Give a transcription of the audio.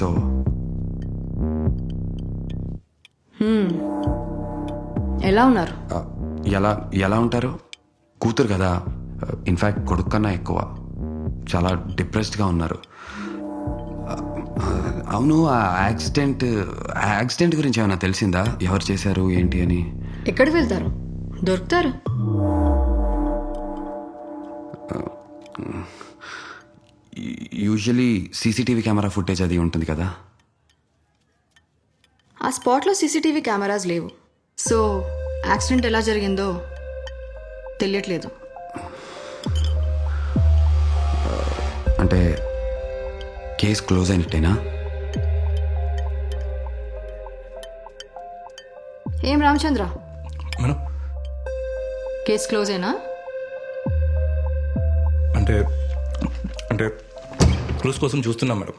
So ఎలా ఉన్నారు? ఎలా ఎలా ఉంటారు? కూతురు కదా. ఇన్ఫ్యాక్ట్ కొడుకు కన్నా ఎక్కువ. చాలా డిప్రెస్డ్గా ఉన్నారు. అవును ఆ యాక్సిడెంట్ యాక్సిడెంట్ గురించి ఏమైనా తెలిసిందా? ఎవరు చేశారు ఏంటి అని? ఎక్కడికి వెళ్తారు? దొరుకుతారు? యూజువలీ సీసీటీవీ కెమెరా ఫుటేజ్ అది ఉంటుంది కదా? ఆ స్పాట్లో సీసీటీవీ కెమెరాస్ లేవు. సో యాక్సిడెంట్ ఎలా జరిగిందో తెలియట్లేదు. అంటే కేస్ క్లోజ్ అయినట్టేనా? ఏం రామచంద్ర? మేడం? కేసు క్లోజ్ అయినా అంటే అంటే క్లూస్ కోసం చూస్తున్నాం మేడం.